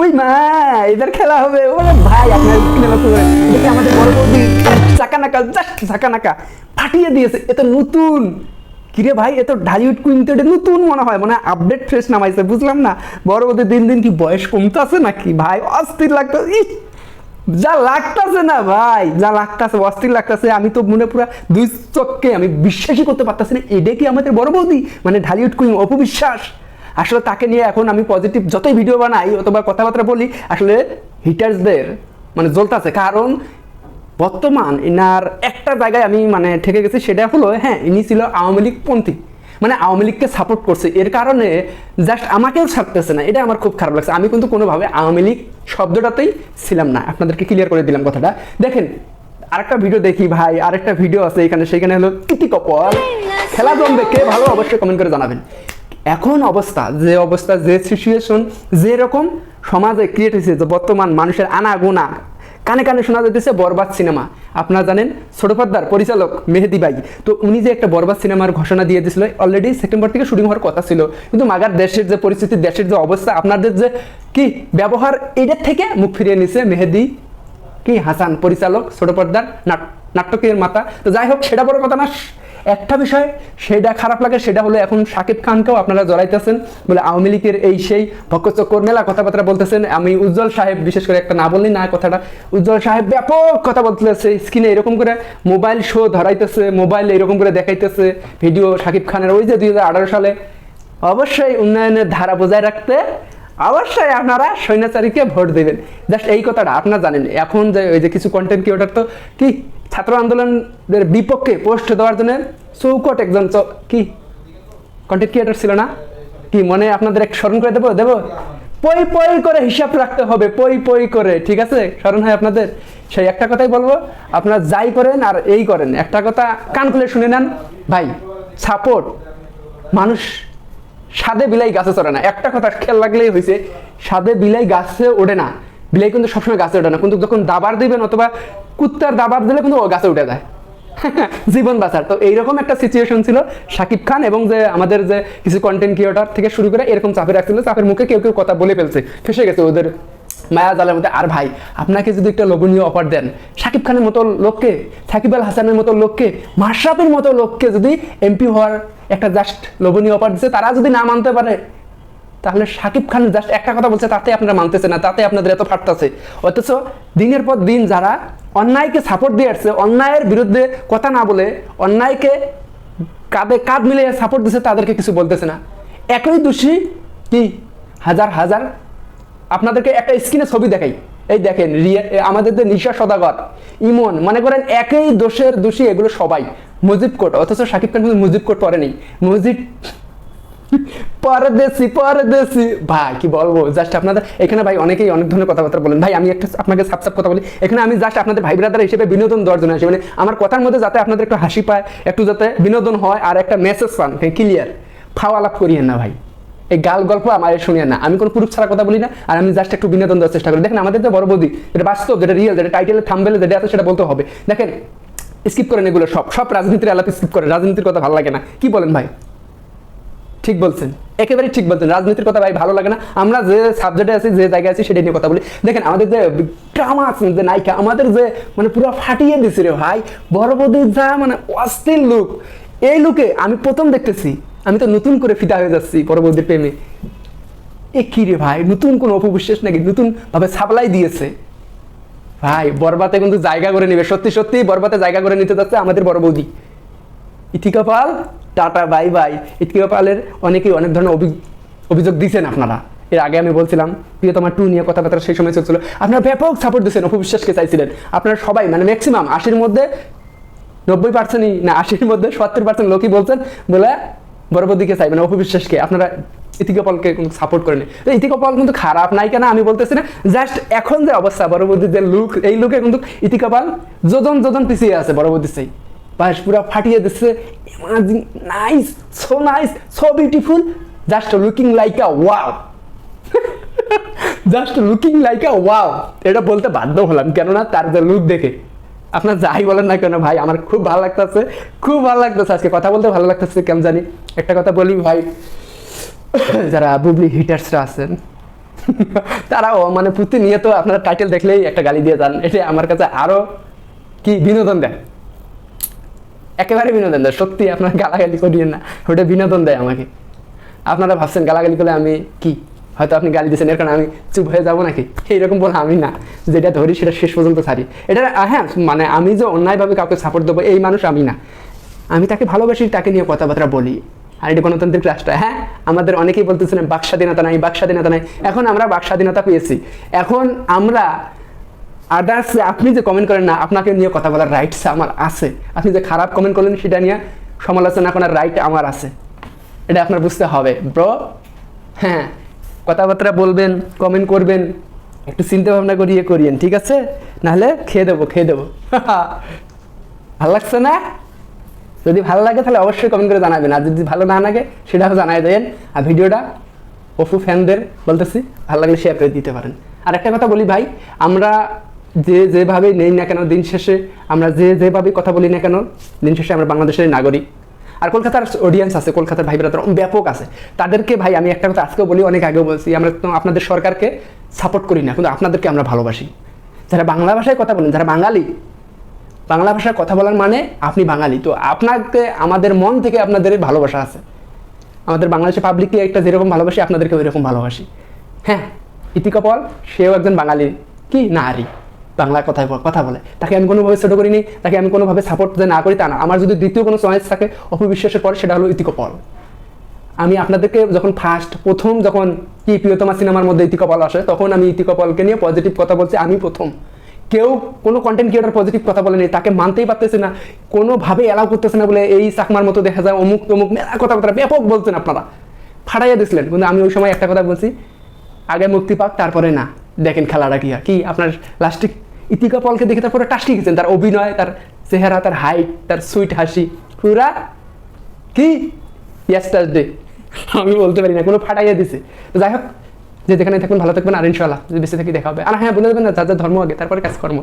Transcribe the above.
ওই মা, এদের খেলা হবে। ওরে ভাই, আপনার দেখি আমাদের বড় বৌদি জাস্ট ফাটিয়ে দিয়েছে। নতুন। কিরে ভাই, এ তো ঢালিউড কুইন তো এটা নতুন মনে হয়। মানে আপডেট ফ্রেশ নামাইছে, বুঝলাম না। বড় বৌদি দিন দিন কি বয়স নাকি? ভাই, অস্থির লাগতো ইস, যা লাগতাছে না ভাই, যা লাগতাছে, অস্থির লাগতাছে। আমি তো মনে পুরো দুই চোখকে আমি বিশ্বাসই করতে পারতাছি না। এটা কি আমাদের বড় বৌদি? মানে ঢালিউড কুইন অপবিশ্বাস আসলে তাকে নিয়ে এখন আমি পজিটিভ যতই ভিডিও বানাই অথবা কথাবার্তা বলি আসলে হিটার্সদের মানে জ্বলতাছে। কারণ বর্তমান এনার একটা জায়গায় আমি মানে ঠেকে গেছি সেটা হলো হ্যাঁ ইনি ছিল আওয়ামী লীগ পন্থী। মানে আওয়ামী লীগকে সাপোর্ট করছে। এর কারণে জাস্ট আমাকেও ছাড়তেছে না। এটা আমার খুব খারাপ লাগছে। আমি কিন্তু কোনোভাবে আওয়ামী লীগ শব্দটাতেই ছিলাম না। আপনাদেরকে ক্লিয়ার করে দিলাম কথাটা। দেখেন আরেকটা ভিডিও দেখি ভাই আরেকটা ভিডিও আছে এখানে সেখানে হলো কিটি কপল খেলা জমবে কে ভালো অবশ্যই কমেন্ট করে জানাবেন। এখন অবস্থা, যে অবস্থা, যে সিচুয়েশন যেরকম সমাজে ক্রিয়েট হয়েছে, যে বর্তমান মানুষের আনা গোনা কানে কানে শোনা যেতেছে বরবাদ সিনেমা। আপনারা জানেন, ছোট পরিচালক মেহেদি ভাই, তো উনি যে একটা বরবাদ সিনেমার ঘোষণা দিয়ে দিয়েছিল অলরেডি সেপ্টেম্বর থেকে শুটিং হওয়ার কথা ছিল। কিন্তু মাগার দেশের যে পরিস্থিতি, দেশের যে অবস্থা, আপনাদের যে কি ব্যবহার এটার থেকে মুখ ফিরিয়ে নিছে মেহেদি কি হাসান, পরিচালক, ছোট পর্দার নাট নাটকের মাতা। তো যাই হোক, সেটা বড় কথা না একটা বিষয়, সেটা খারাপ লাগে, সেটা হলো এখন সাকিব খানকেও আপনারা জড়াইতেছেন, বলে আওয়ামী লীগের এই সেই ভক্কচক্কর মেলা কথাবার্তা বলতেছেন। আমি উজ্জ্বল সাহেব, বিশেষ করে একটা না বললেই না কথাটা, উজ্জ্বল সাহেব ব্যাপক কথা বলতেছে, স্ক্রিনে এরকম করে মোবাইল শো ধরাইতেছে, মোবাইল এরকম করে দেখাইতেছে, ভিডিও সাকিব খানের ওই যে দুই হাজার আঠারো সালে। অবশ্যই উন্নয়নের ধারা বজায় রাখতে অবশ্যই আপনারা সৈন্যাচারীকে ভোট দেবেন। জাস্ট এই কথাটা, আপনারা জানেন। এখন যে ওই যে কিছু কন্টেন্ট ক্রিয়েটার তো, কি ছাত্র আন্দোলনের বিপক্ষে পোস্ট দেওয়ার জন্য চৌকট একজন কি? কন্টেন্ট ক্রিয়েটার ছিল না? কি মনে আপনাদের এক স্মরণ করে দেবো? দেবো? পই পই করে হিসাব রাখতে হবে, পই পই করে, ঠিক আছে? স্মরণ হয় আপনাদের? সেই একটা কথাই বলব, আপনারা যাই করেন আর এই করেন। একটা কথা কান খুলে শুনে নেন, ভাই সাপোর্ট মানুষ সাদে বিলাই গাছে চড়ে না। একটা কথা খেয়াল লাগলেই হয়েছে সাদে বিলাই গাছে ওঠে না। বিলাই কিন্তু সবসময় গাছে ওঠে না। কিন্তু যখন দাবার দিবেন অথবা কুত্তার দাবার দিলে কিন্তু গাছে উঠে যায়। জীবন বাঁচার। তো এইরকম একটা সিচুয়েশন ছিল শাকিব খান এবং যে আমাদের যে কিছু কন্টেন্ট ক্রিয়েটার থেকে শুরু করে এরকম চাপে রাখছিল, চাপের মুখে কেউ কেউ কথা বলে ফেলছে। ফেসে গেছে ওদের মায়া জালের মধ্যে। আর ভাই, আপনাকে যদি একটা লোভনীয় অফার দেন শাকিব খানের মতো লোককে সাকিব আল হাসানের মতো লোককে, মাশরাফের মতো লোককে যদি এমপি হওয়ার একটা জাস্ট লোভনীয় অফার দিচ্ছে তারা যদি না মানতে পারে তাহলে শাকিব খান জাস্ট একটা কথা বলছে, তাতে আপনারা মানতেছে না, তাতে আপনাদের এত ফাটতেছে অথচ দিনের পর দিন যারা অন্যায়কে সাপোর্ট দিয়ে আসছে, অন্যায়ের বিরুদ্ধে কথা না বলে, অন্যায়কে কাঁধে কাঁধ মিলিয়ে সাপোর্ট দিচ্ছে তাদেরকে কিছু বলতেছে না। একই দোষী কি? হাজার হাজার। আপনাদেরকে একটা স্ক্রিনে ছবি দেখাই। এই দেখেন আমাদের যে নিশা সদাগর, ইমন, মনে করেন একই দোষের দোষী, এগুলো সবাই। মুজিব কোট অথচ শাকিব খান কিন্তু মুজিব কোট পরেনি মুজিব পরদেশি পরদেশি। ভাই, কি বলব? জাস্ট আপনাদের, এখানে ভাই অনেকেই অনেক ধরনের কথাবার্তা বলেন। ভাই, আমি একটা আপনাকে সাপ সাপ কথা বলি। এখানে আমি জাস্ট আপনাদের ভাই ব্রাদার হিসেবে বিনোদন দেওয়ার জন্য আসি। মানে আমার কথার মধ্যে যাতে আপনাদের একটু হাসি পায়, একটু যাতে বিনোদন হয় আর একটা মেসেজ পান ক্লিয়ার ফাও আলাপ করিয়েন না ভাই। এই গাল গল্প আমার শুনিয়ে না। আমি কোনো পুরুষ ছাড়া কথা বলি না আর আমি জাস্ট একটু বিনোদন দেওয়ার চেষ্টা করি। দেখেন, আমাদের যে বড় বৌদি, যেটা বাস্তব, যেটা রিয়েল যেটা টাইটেলে থাম্বেলে যেটা আছে, সেটা বলতে হবে। দেখেন স্কিপ করেন এগুলো সব। সব রাজনীতির আলাপ স্কিপ করে রাজনীতির কথা ভালো লাগে না। কি বলেন ভাই? ঠিক বলছেন। একেবারে ঠিক বলছেন রাজনীতির কথা ভাই ভালো লাগে না। আমরা যে সাবজেক্টে আছি, যে জায়গায় আছি সেটা নিয়ে কথা বলি। দেখেন, আমাদের যে ড্রামা আছে, যে নায়িকা, আমাদের যে মানে পুরো ফাটিয়ে দিছে রে ভাই বড় যা মানে অস্থির লুক এই লুকে আমি প্রথম দেখতেছি, আমি তো নতুন করে ফিদা হয়ে যাচ্ছি বৌদির প্রেমে। এ কি রে ভাই, নতুন কোন অপবিশ্বাস নাকি? নতুন ভাবে সাপ্লাই দিয়েছে। ভাই, বরবাতে কিন্তু জায়গা করে নেবে। সত্যি সত্যি, বরবাতে জায়গা করে নিতে যাচ্ছে আমাদের বড় বৌদি। Ithika Pal? Tata, bye bye. Ithika পালের অনেকেই অনেক ধরনের অভিযোগ দিয়েছেন আপনারা। এর আগে আমি বলছিলাম, প্রিয়তমা টু নিয়ে কথাবার্তা সেই সময় চলছিল। আপনারা ব্যাপক সাপোর্ট দিচ্ছেন অপবিশ্বাসকে চাইছিলেন। আপনারা সবাই মানে ম্যাক্সিমাম আশির মধ্যে নব্বই পার্সেন্টই না, আশির মধ্যে সত্তর পার্সেন্ট লোকই বলছেন, বলে বরবদিকে চাই মানে অপবিশ্বাসকে আপনারা ইতিকপলকে কিন্তু সাপোর্ট করেন তো ইতিকপল কিন্তু খারাপ নাই কেন? আমি বলতেছি না জাস্ট এখন যে অবস্থা বরবদির যে লুক এই লুকে কিন্তু ইতিকপাল যোজন যোজন পিছিয়ে আছে বরবদির সেই বাস পুরা ফাটিয়ে দিচ্ছে amazing nice so nice so beautiful just looking like a wow just looking like a wow এটা বলতে বাধ্য হলাম, কেননা তার যে লুক দেখে। আপনার যাই বলেন না কেন ভাই, আমার খুব ভালো লাগতেছে, খুব ভালো লাগতেছে আজকে। কথা বলতে ভালো লাগতেছে কেমন জানি। একটা কথা বলি ভাই, যারা বুবলি হিটার্সরা আছেন, তারাও মানে প্রতিনিয়ত আপনার টাইটেল দেখলেই একটা গালি দিয়ে যান। এটা আমার কাছে আরও কি বিনোদন দেয়। একেবারে বিনোদন দেয়। সত্যি, আপনার গালাগালি করিয়েন না। ওটা বিনোদন দেয় আমাকে। আপনারা ভাবছেন গালাগালি করলে আমি কি? হয়তো আপনি গালি দিয়েছেন, এর কারণে আমি চুপ হয়ে যাব নাকি? এইরকম বলে আমি না। যেটা ধরি, সেটা শেষ পর্যন্ত ছাড়ি। এটা হ্যাঁ মানে আমি যে অন্যায়ভাবে কাউকে সাপোর্ট দেবো, এই মানুষ আমি না। আমি তাকে ভালোবাসি, তাকে নিয়ে কথাবার্তা বলি। আর এটা গণতান্ত্রিক রাষ্ট্র হ্যাঁ আমাদের অনেকেই বলতেছিলেন বাক স্বাধীনতা নাই বাক স্বাধীনতা নাই। এখন আমরা বাক স্বাধীনতা পেয়েছি। এখন আমরা আদার্স আপনি যে কমেন্ট করেন না, আপনাকে নিয়ে কথা বলার রাইটস আমার আছে। আপনি যে খারাপ কমেন্ট করলেন, সেটা নিয়ে সমালোচনা করার রাইট আমার আছে। এটা আপনার বুঝতে হবে ব্রো হ্যাঁ কথাবার্তা বলবেন কমেন্ট করবেন, একটু চিন্তা ভাবনা করিয়ে করিয়েন, ঠিক আছে? নাহলে খেয়ে দেবো খেয়ে দেবো। ভালো লাগছে না? যদি ভালো লাগে, তাহলে অবশ্যই কমেন্ট করে জানাবেন। আর যদি ভালো না লাগে, সেটাও জানাই দেন। আর ভিডিওটা অফু ফ্যানদের বলতেছি, ভালো লাগলে শেয়ার করে দিতে পারেন। আর একটা কথা বলি ভাই, আমরা যে যেভাবে নেই না কেন দিন শেষে, আমরা যে যেভাবে কথা বলি না কেন, দিন শেষে আমরা বাংলাদেশের নাগরিক। আর কলকাতার অডিয়েন্স আছে, কলকাতার ভাই ব্রাদার ব্যাপক আছে। তাদেরকে ভাই, আমি একটা কথা আজকেও বলি, অনেক আগেও বলছি, আমরা তো আপনাদের সরকারকে সাপোর্ট করি না, কিন্তু আপনাদেরকে আমরা ভালোবাসি। যারা বাংলা ভাষায় কথা বলেন, যারা বাঙালি, বাংলা ভাষায় কথা বলার মানে আপনি বাঙালি। তো আপনাকে, আমাদের মন থেকে আপনাদের ভালোবাসা আছে। আমাদের বাংলাদেশের পাবলিককে একটা যেরকম ভালোবাসি, আপনাদেরকে ওইরকম ভালোবাসি। হ্যাঁ ইতিকা পল সেও একজন বাঙালি। কি? নারী। বাংলা কথায় কথা বলে। তাকে আমি কোনোভাবে ছোটো করিনি, তাকে আমি কোনোভাবে সাপোর্ট না করি, তা না। আমার যদি দ্বিতীয় কোনো চয়েস থাকে, অপবিশ্বাসের পর, সেটা হলো ইতিকা পল আমি আপনাদেরকে যখন ফার্স্ট প্রথম যখন কি প্রিয়তমা সিনেমার মধ্যে ইতিকপাল আসে, তখন আমি ইতিকপালকে নিয়ে পজিটিভ কথা বলছি, আমি প্রথম। কেউ কোনো কন্টেন্ট ক্রিয়েটার পজিটিভ কথা বলেনি, তাকে মানতেই পারতেছে না কোনোভাবে অ্যালাউ করতেছে না বলে এই চাকমার মতো দেখা যায়, অমুক তমুক মেলা কথা কথাবার্তা, ব্যাপক বলছেন আপনারা। ফাটাইয়া দিছিলেন, কিন্তু আমি ওই সময় একটা কথা বলছি, আগে মুক্তি পাক, তারপরে না। দেখেন খেলাটা কি। কি, আপনার লাস্টে ইতিকা পলকে দেখে তারপরে টাসকি গেছেন। তার অভিনয়, তার চেহারা, তার হাইট তার সুইট হাসি, পুরা কি? আমি বলতে পারি না, কোনো ফাটাইয়া দিছে। যাই হোক, যে যেখানে থাকবেন ভালো থাকবেন, আর ইনশাল্লাহ বেশি থাকি দেখা হবে। আর হ্যাঁ বলে দেবেন না, যার ধর্ম আগে, তারপরে কাজ কর্ম